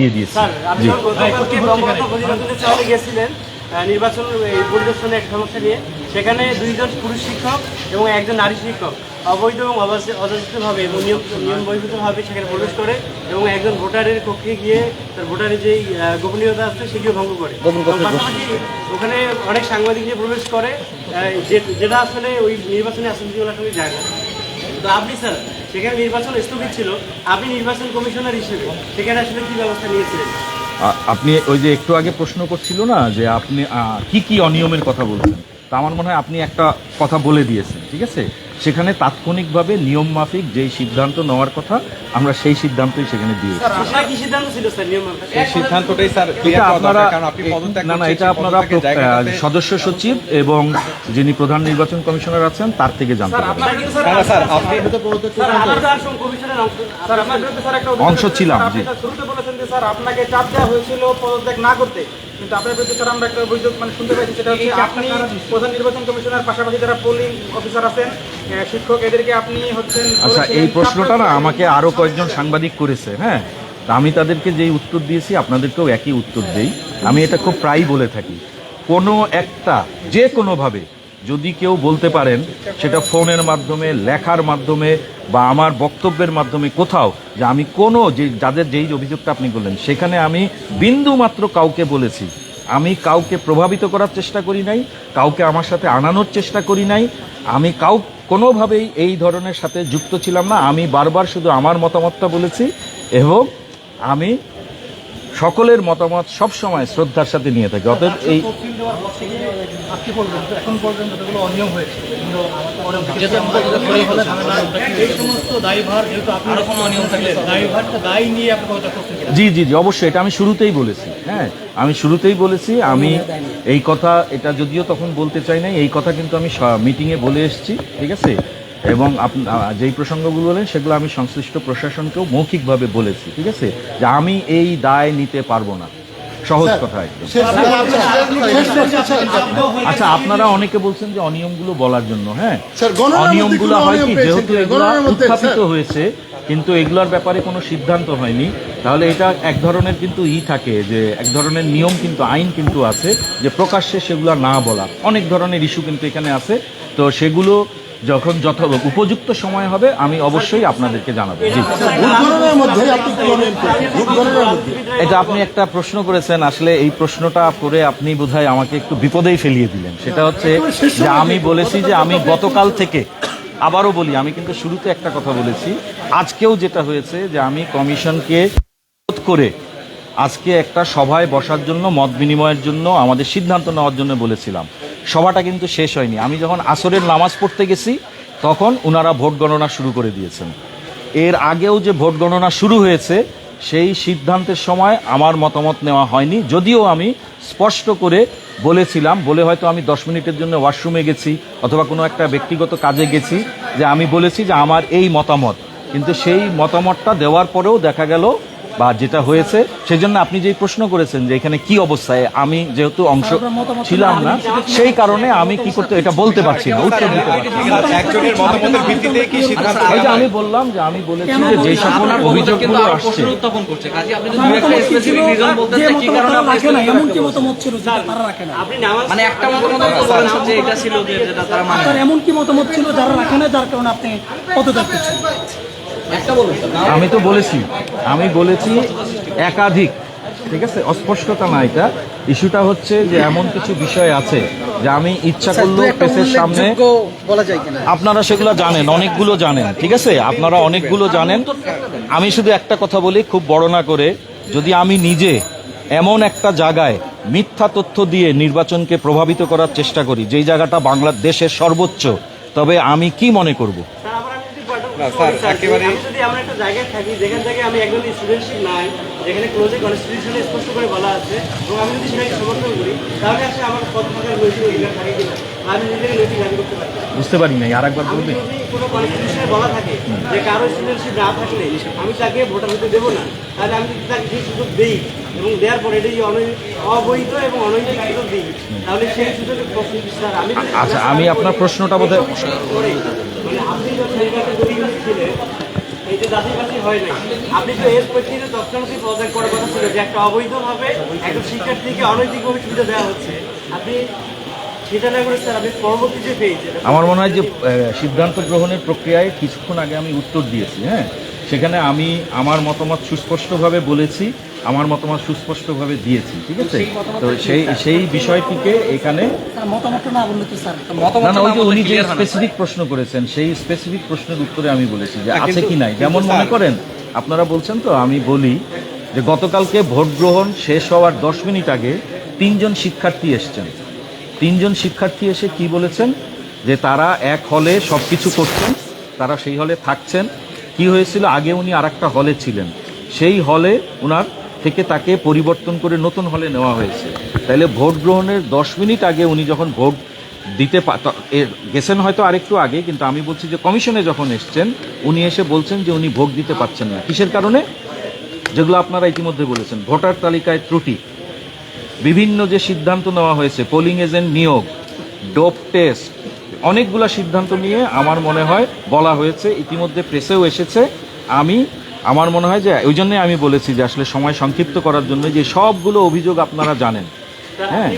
দিয়ে দিয়েছি। স্যার আপনি জি। গেছিলেন আহ, নির্বাচন এই পরিদর্শনে একটা সমস্যা নিয়ে সেখানে দুইজন পুরুষ শিক্ষক এবং একজন নারী শিক্ষক অবৈধ এবং অযাচিতভাবে এবং নিয়ম নিয়ম বহির্ভূতভাবে সেখানে প্রবেশ করে এবং একজন ভোটারের কক্ষে গিয়ে তার ভোটারের যেই গোপনীয়তা আছে সেটিও ভঙ্গ করে। পাশাপাশি ওখানে অনেক সাংবাদিক যে প্রবেশ করে আহ, যেটা আসলে ওই নির্বাচনে আসলে সঙ্গে যায় না। তো আপনি স্যার, সেখানে নির্বাচন স্থগিত ছিল, আপনি নির্বাচন কমিশনার হিসেবে সেখানে আসলে কি ব্যবস্থা নিয়েছিলেন? আপনি ওই যে একটু আগে প্রশ্ন করছিল না যে আপনি কি কি অনিয়মের কথা বলছেন? তা আমার মনে হয় আপনি একটা কথা বলে দিয়েছেন, ঠিক আছে? সেখানে তাৎক্ষণিকভাবে নিয়ম মাফিক যেই সিদ্ধান্ত নেওয়ার কথা আমরা সেই সিদ্ধান্তই সেখানে দিয়েছি। আপনারা না না এটা সদস্য সচিব এবং যিনি প্রধান নির্বাচন কমিশনার আছেন তার থেকে জানতে পারবেন। অংশ। স্যার আপনার বিরুদ্ধে স্যার একটা অংশ ছিলাম জি। স্যার শুরুতে বলেছেন যে স্যার আপনাকে চাপ দেওয়া হয়েছিল পদত্যাগ না করতে কিন্তু আপনার বিরুদ্ধে স্যার আমরা একটা অভিযোগ মানে শুনতে পাইছি সেটা হচ্ছে আপনি প্রধান নির্বাচন কমিশনার পাশাপাশি যারা পোলিং অফিসার আছেন শিক্ষক এদেরকে আপনি হচ্ছেন আচ্ছা এই প্রশ্নটা না আমাকে আরও কয়েকজন সাংবাদিক করেছে হ্যাঁ? তা আমি তাদেরকে যেই উত্তর দিয়েছি আপনাদেরকেও একই উত্তর দেই। আমি এটা খুব প্রায়ই বলে থাকি। কোনো একটা যে কোনোভাবে যদি কেউ বলতে পারেন সেটা ফোনের মাধ্যমে লেখার মাধ্যমে বা আমার বক্তব্যের মাধ্যমে কোথাও যে আমি কোনো যে যাদের যেই অভিযোগটা আপনি বললেন সেখানে আমি বিন্দু মাত্র কাউকে বলেছি আমি কাউকে প্রভাবিত করার চেষ্টা করি নাই, কাউকে আমার সাথে আনানোর চেষ্টা করি নাই, আমি কাউ কোনোভাবেই এই ধরনের সাথে যুক্ত ছিলাম না, আমি বারবার শুধু আমার মতামতটা বলেছি এবং আমি সকলের মতামত সব সময় শ্রদ্ধার সাথে নিয়ে থাকি অতএব এই? জি জি জি, অবশ্যই, এটা আমি শুরুতেই বলেছি হ্যাঁ আমি শুরুতেই বলেছি, আমি এই কথা, এটা যদিও তখন বলতে চাই নাই, এই কথা কিন্তু আমি মিটিংয়ে বলে এসেছি, ঠিক আছে এবং যেই প্রসঙ্গগুলো বলেন সেগুলো আমি সংশ্লিষ্ট প্রশাসনকেও মৌখিকভাবে বলেছি ঠিক আছে? যে আমি এই দায় নিতে পারব না। সহজ কথা আচ্ছা আপনারা অনেকে বলছেন যে অনিয়মগুলো বলার জন্য হ্যাঁ? অনিয়মগুলো হয় কি? যেহেতু এগুলো উত্থাপিত হয়েছে কিন্তু এগুলোর ব্যাপারে কোনো সিদ্ধান্ত হয়নি। তাহলে এটা এক ধরনের কিন্তু ই থাকে যে এক ধরনের নিয়ম কিন্তু আইন কিন্তু আছে যে প্রকাশ্যে সেগুলো না বলা। অনেক ধরনের ইস্যু কিন্তু এখানে আছে। তো সেগুলো যখন যথ উপযুক্ত সময় হবে আমি অবশ্যই আপনাদেরকে জানাব। জি। এটা আপনি একটা প্রশ্ন করেছেন আসলে এই প্রশ্নটা করে আপনি বোধহয় আমাকে একটু বিপদেই ফেলিয়ে দিলেন। সেটা হচ্ছে যে আমি বলেছি যে আমি গতকাল থেকে আবারও বলি আমি কিন্তু শুরুতে একটা কথা বলেছি। আজকেও যেটা হয়েছে যে আমি কমিশনকে অনুরোধ করে আজকে একটা সভায় বসার জন্য মত বিনিময়ের জন্য আমাদের সিদ্ধান্ত নেওয়ার জন্য বলেছিলাম। সভাটা কিন্তু শেষ হয়নি। আমি যখন আসরের নামাজ পড়তে গেছি, তখন ওনারা ভোট গণনা শুরু করে দিয়েছেন। এর আগেও যে ভোট গণনা শুরু হয়েছে, সেই সিদ্ধান্তের সময় আমার মতামত নেওয়া হয়নি। যদিও আমি স্পষ্ট করে বলেছিলাম, বলে হয়তো আমি দশ মিনিটের জন্য ওয়াশরুমে গেছি, অথবা কোনো একটা ব্যক্তিগত কাজে গেছি, যে আমি বলেছি যে আমার এই মতামত। কিন্তু সেই মতামতটা দেওয়ার পরেও দেখা গেল বা যেটা হয়েছে সেই জন্য আপনি যেই প্রশ্ন করেছেন যে এখানে কি অবস্থায় আমি যেহেতু অংশ ছিলাম না সেই কারণে আমি কি করতে এটা বলতে পারছি না উত্তর দিতে পারছি আমি বললাম যে আমি বলেছি যে যে সকল অভিযোগগুলো আসছে। উত্থাপন করছে। কাজে আপনি যদি দু একটা স্পেসিফিক রিজন বলতে যে চান কি কারণে আপনি রাখে এমন কি মতামত ছিল যেটা তারা রাখে না আপনি নামাজ মানে একটা মতামত তো বলেন স্যার যে এটা ছিল যে যেটা তারা মানে তার এমন কি মতামত ছিল যারা রাখে না যার কারণে আপনি পদত্যাগ করছেন। আমি তো বলেছি আমি বলেছি একাধিক ঠিক আছে? অস্পষ্টতা না এটা। ইস্যুটা হচ্ছে যে এমন কিছু বিষয় আছে যে আমি ইচ্ছা করল প্রেসের সামনে বলা যায় কিনা? আপনারা সেগুলো জানেন অনেকগুলো জানেন ঠিক আছে? আপনারা অনেকগুলো জানেন। আমি শুধু একটা কথা বলি খুব বড় না করে যদি আমি নিজে এমন একটা জায়গায় মিথ্যা তথ্য দিয়ে নির্বাচনকে প্রভাবিত করার চেষ্টা করি যেই জায়গাটা বাংলাদেশের সর্বোচ্চ তবে আমি কি মনে করব স্যার আবার আমি যদি পয়েন্টটা না, স্যার, একেবারে আমি যদি আমরা একটা জায়গায় থাকি যেখান থেকে আমি একজন স্টুডেন্টশিপ নাই যেখানে ক্লোজে কনস্টিটিউশনে স্পষ্ট করে বলা আছে। এবং আমি যদি সেটাকে সমর্থন করি তাহলে আসলে আমার পদ থাকার নৈতিক অধিকার থাকে কিনা আমি নিজেকে নৈতিক দাবি করতে পারি বুঝতে পারি নাই আর একবার আমি বলবেন কোনো কনস্টিটিউশনে বলা থাকে যে কারও স্টুডেন্টশিপ না থাকলে আমি তাকে ভোটার হতে দেবো না তাহলে আমি যদি তাকে সেই সুযোগ দিই এবং দেওয়ার পরে অনৈ- অবৈধ এবং অনৈতিক সুযোগ দিই তাহলে সেই স্যার? আমি আচ্ছা আমি আপনার প্রশ্নটা বোধহয় করে, মানে আপনি যখন ছিলেন যে বাতি হয় নাই। আপনি তো এর প্রেক্ষিতে তৎক্ষণাৎ পদত্যাগ করার কথা ছিল যে একটা অবৈধভাবে একজন শিক্ষার্থীকে অনৈতিকভাবে সুবিধা দেওয়া হচ্ছে। আপনি আমার মনে হয় যে সিদ্ধান্ত গ্রহণের প্রক্রিয়ায় কিছুক্ষণ আগে আমি উত্তর দিয়েছি হ্যাঁ? সেখানে আমি আমার মতামত সুস্পষ্টভাবে বলেছি। আমার মতামত সুস্পষ্টভাবে দিয়েছি ঠিক আছে? তো সেই সেই বিষয়টিকে এখানে না না ওই যে উনি যে স্পেসিফিক প্রশ্ন করেছেন সেই স্পেসিফিক প্রশ্নের উত্তরে আমি বলেছি যে হ্যাঁ, আছে কি নাই। যেমন মনে করেন আপনারা বলছেন তো আমি বলি যে গতকালকে ভোট গ্রহণ শেষ হওয়ার দশ মিনিট আগে তিনজন শিক্ষার্থী এসছেন। তিনজন শিক্ষার্থী এসে কি বলেছেন? যে তারা এক হলে সব কিছু করছেন তারা সেই হলে থাকছেন। কি হয়েছিল? আগে উনি আর একটা হলে ছিলেন। সেই হলে ওনার থেকে তাকে পরিবর্তন করে নতুন হলে নেওয়া হয়েছে। তাইলে ভোট গ্রহণের দশ মিনিট আগে উনি যখন ভোট দিতে গেছেন হয়তো আরেকটু আগে, কিন্তু আমি বলছি যে কমিশনে যখন এসছেন, উনি এসে বলছেন যে উনি ভোট দিতে পারছেন না। কিসের কারণে? যেগুলো আপনারা ইতিমধ্যে বলেছেন। ভোটার তালিকায় ত্রুটি। বিভিন্ন যে সিদ্ধান্ত নেওয়া হয়েছে পোলিং এজেন্ট নিয়োগ, ডোপ টেস্ট, অনেকগুলো সিদ্ধান্ত নিয়ে আমার মনে হয় বলা হয়েছে। ইতিমধ্যে প্রেসেও এসেছে। আমি আমার মনে হয় যে ওই জন্যই আমি বলেছি যে আসলে সময় সংক্ষিপ্ত করার জন্য যে সবগুলো অভিযোগ আপনারা জানেন। হ্যাঁ।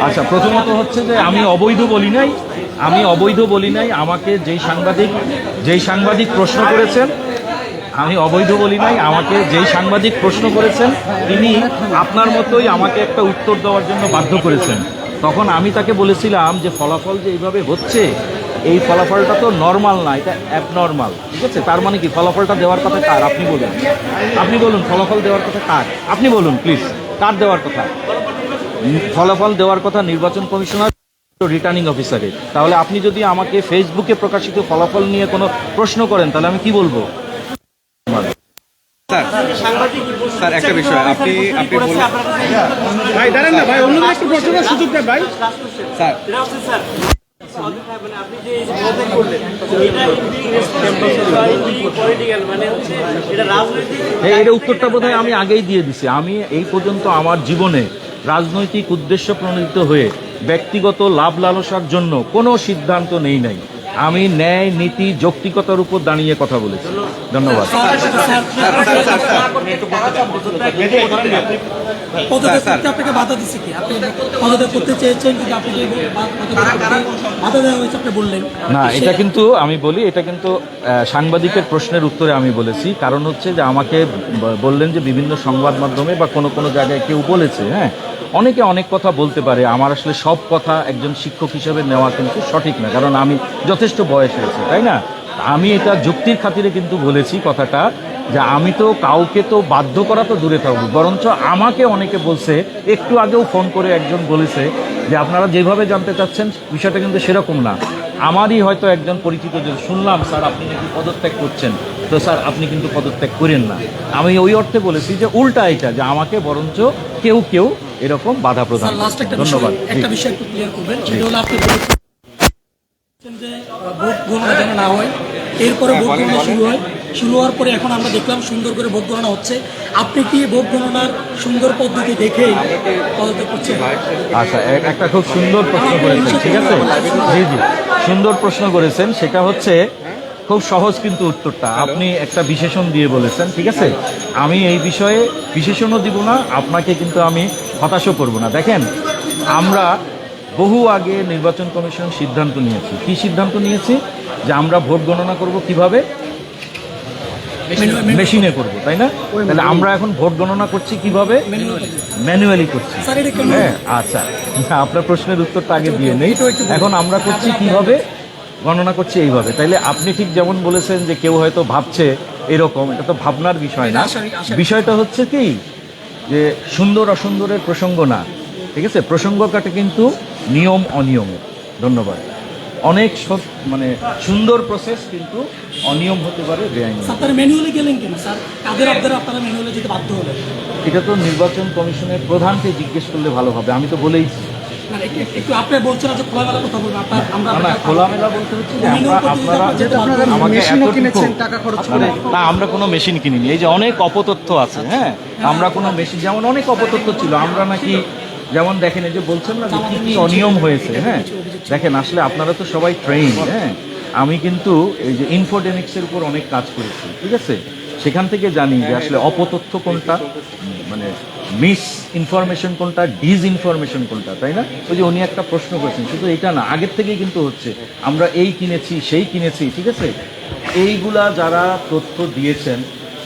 আচ্ছা প্রথমত হচ্ছে যে আমি অবৈধ বলি নাই। আমি অবৈধ বলি নাই। আমাকে যেই সাংবাদিক যেই সাংবাদিক প্রশ্ন করেছেন আমি অবৈধ বলি নাই, আমাকে যেই সাংবাদিক প্রশ্ন করেছেন, তিনি আপনার মতোই আমাকে একটা উত্তর দেওয়ার জন্য বাধ্য করেছেন। তখন আমি তাকে বলেছিলাম যে ফলাফল যে এইভাবে হচ্ছে, এই ফলাফলটা তো নর্মাল না, এটা অ্যাবনর্মাল ঠিক আছে? তার মানে কি, ফলাফলটা দেওয়ার কথা কার? আপনি বলুন। আপনি বলুন, ফলাফল দেওয়ার কথা কার? আপনি বলুন প্লিজ কার দেওয়ার কথা? ফলাফল দেওয়ার কথা নির্বাচন কমিশনার রিটার্নিং অফিসারের তাহলে আপনি যদি আমাকে ফেসবুকে প্রকাশিত ফলাফল নিয়ে কোনো প্রশ্ন করেন, তাহলে আমি কি বলব? স্যার একটা বিষয়, আপনি- আপনি বললেন- ভাই দাঁড়ান না ভাই অন্য একটু প্রশ্ন সুযোগ দেন ভাই। স্যার। এটা হচ্ছে স্যার মানে আপনি যে এই যে পদত্যাগ করলেন, এটা being responsible বা being political, মানে হচ্ছে এটা রাজনৈতিক এটা উত্তরটা বোধ আমি আগেই দিয়ে দিছি। আমি এই পর্যন্ত আমার জীবনে রাজনৈতিক উদ্দেশ্য প্রণোদিত হয়ে ব্যক্তিগত লাভ লালসার জন্য কোনো সিদ্ধান্ত নেই নাই। আমি ন্যায় নীতি যৌক্তিকতার উপর দাঁড়িয়ে কথা বলেছি ধন্যবাদ পদত্যাগ আপনাকে বাধা দিচ্ছে কি? আপনি পদত্যাগ করতে চেয়েছেন কিন্তু আপনি যে বা- পদত্যাগ করতে বাধা দেওয়া হয়েছে আপনি বললেন। না এটা কিন্তু আমি বলি এটা কিন্তু সাংবাদিকের প্রশ্নের উত্তরে আমি বলেছি। কারণ হচ্ছে যে আমাকে বললেন যে বিভিন্ন সংবাদ মাধ্যমে বা কোনো কোনো জায়গায় কেউ বলেছে হ্যাঁ? অনেকে অনেক কথা বলতে পারে। আমার আসলে সব কথা একজন শিক্ষক হিসেবে নেওয়া কিন্তু সঠিক না। কারণ আমি যথেষ্ট বয়স হয়েছে তাই না? আমি এটা যুক্তির খাতিরে কিন্তু বলেছি কথাটা। যে আমি তো কাউকে তো বাধ্য করা তো দূরে থাকব বরঞ্চ আমাকে অনেকে বলছে একটু আগেও ফোন করে একজন বলেছে যে আপনারা যেভাবে জানতে চাচ্ছেন বিষয়টা কিন্তু সেরকম না। আমারই হয়তো একজন পরিচিত যে শুনলাম স্যার আপনি নাকি পদত্যাগ করছেন। তো স্যার আপনি কিন্তু পদত্যাগ করেন না। আমি ওই অর্থে বলেছি যে উল্টা এটা যে আমাকে বরঞ্চ কেউ কেউ এরকম বাধা প্রদান ধন্যবাদ। একটা বিষয় একটু ক্লিয়ার করবেন সেটা হলো আপনি যে ভোট গণনা যেন না হয়। এরপরে ভোট গণনা শুরু হয়। শুরু হওয়ার পরে এখন আমরা দেখলাম সুন্দর করে ভোট গণনা হচ্ছে। আপনি কি ভোট গণনার সুন্দর পদ্ধতি করছেন? আচ্ছা একটা খুব সুন্দর প্রশ্ন করেছেন ঠিক আছে? জি জি সুন্দর প্রশ্ন করেছেন। সেটা হচ্ছে খুব সহজ কিন্তু উত্তরটা। আপনি একটা বিশেষণ দিয়ে বলেছেন ঠিক আছে? আমি এই বিষয়ে বিশেষণও দিব না আপনাকে কিন্তু আমি হতাশও করব না। দেখেন আমরা বহু আগে নির্বাচন কমিশন সিদ্ধান্ত নিয়েছি। কি সিদ্ধান্ত নিয়েছি? যে আমরা ভোট গণনা করব কীভাবে? মেশিনে করব। তাই না? তাহলে আমরা এখন ভোট গণনা করছি কীভাবে? ম্যানুয়ালি। করছি। হ্যাঁ আচ্ছা। আপনার প্রশ্নের উত্তরটা আগে দিয়ে নেই। এখন আমরা করছি কীভাবে? গণনা করছি এইভাবে। তাইলে আপনি ঠিক যেমন বলেছেন যে কেউ হয়তো ভাবছে এরকম এটা তো ভাবনার বিষয় না। বিষয়টা হচ্ছে কি? যে সুন্দর অসুন্দরের প্রসঙ্গ না। ঠিক আছে? প্রসঙ্গ কাটে কিন্তু নিয়ম অনিয়মের ধন্যবাদ। অনেক সৎ- মানে সুন্দর প্রসেস কিন্তু অনিয়ম হতে পারে বেআইনি স্যার আপনারা ম্যানুয়ালি গেলেন কেন? স্যার কাদের আপনারা আপনারা ম্যানুয়ালি যেতে বাধ্য হলেন? এটা তো নির্বাচন কমিশনের প্রধানকে জিজ্ঞেস করলে ভালো হবে আমি তো বলেইছি। না, একটু- আপনি বলছেন যে খোলামেলা কথা বলবেন আপনার আমরা না, খোলামেলা বলতে হচ্ছে যে আমরা- আপনারা আমাকে কিনেছেন টাকা খরচ করে। না আমরা কোনো মেশিন কিনিনি এই যে অনেক অপতথ্য আছে হ্যাঁ। আমরা কোনো মেশিন যেমন অনেক অপতথ্য ছিল আমরা নাকি যেমন দেখেন এই যে বলছেন না যে কি অনিয়ম হয়েছে হ্যাঁ? দেখেন, আসলে আপনারা তো সবাই ট্রেন হ্যাঁ? আমি কিন্তু এই যে ইনফোডেমিক্সের উপর অনেক কাজ করেছি, ঠিক আছে? সেখান থেকে জানি যে আসলে অপতথ্য কোনটা মানে মিস ইনফরমেশন কোনটা ডিজ ইনফরমেশন কোনটা, তাই না? ওই যে উনি একটা প্রশ্ন করেছেন, শুধু এটা না, আগের থেকেই কিন্তু হচ্ছে, আমরা এই কিনেছি, সেই কিনেছি, ঠিক আছে? এইগুলা যারা তথ্য দিয়েছেন,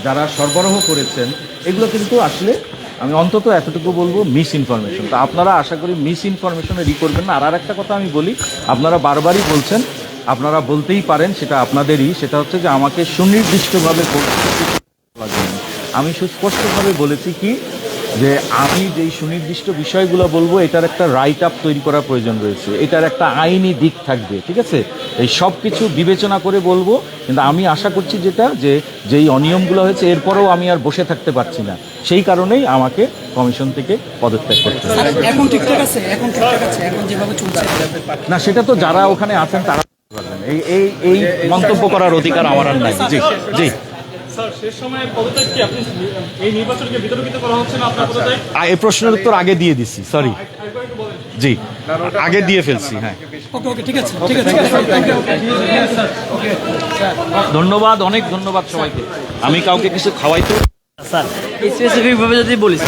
যারা সরবরাহ করেছেন, এগুলো কিন্তু আসলে আমি অন্তত এতটুকু বলব মিস ইনফরমেশন তো আপনারা আশা করি মিস ইনফরমেশনে রি করবেন না আর আর একটা কথা আমি বলি, আপনারা বারবারই বলছেন, আপনারা বলতেই পারেন, সেটা আপনাদেরই, সেটা হচ্ছে যে আমাকে সুনির্দিষ্টভাবে। আমি সুস্পষ্টভাবে বলেছি কি যে আমি যেই সুনির্দিষ্ট বিষয়গুলো বলব এটার একটা রাইট আপ তৈরি করার প্রয়োজন রয়েছে। এটার একটা আইনি দিক থাকবে ঠিক আছে? এই সব কিছু বিবেচনা করে বলব কিন্তু আমি আশা করছি যেটা যে যেই অনিয়মগুলো হয়েছে এরপরেও আমি আর বসে থাকতে পারছি না। সেই কারণেই আমাকে কমিশন থেকে পদত্যাগ করতে না সেটা তো যারা ওখানে আছেন তারা এই এই মন্তব্য করার অধিকার আমার আর নাই। জি জি। স্যার শেষ সময়ে পদত্যাগ কি আপনি এই নির্বাচনকে বিতর্কিত করা হচ্ছে না আপনার পদত্যাগ? আ, এই প্রশ্নের উত্তর আগে দিয়ে দিছি সরি জি আগে দিয়ে ফেলছি হ্যাঁ। ওকে ওকে ঠিক আছে ঠিক আছে থ্যাংক ইউ ধন্যবাদ অনেক ধন্যবাদ সবাইকে। আমি কাউকে কিছু খাওয়াইতে স্যার স্পেসিফিকভাবে যদি বলিস।